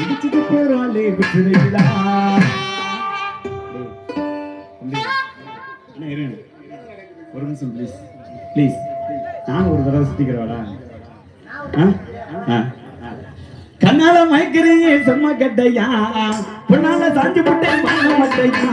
இடிச்சுட்டு போறாளே விட்டுடுங்களா ஒரு நிமிஷம் please please நான் ஒரு தடவை சுத்திக்கிறவாடா கண்ணால மயக்கிறீங்க செம்ம கட்டையா. பொண்ணால சாஞ்சு போட்டேன் மட்டையா.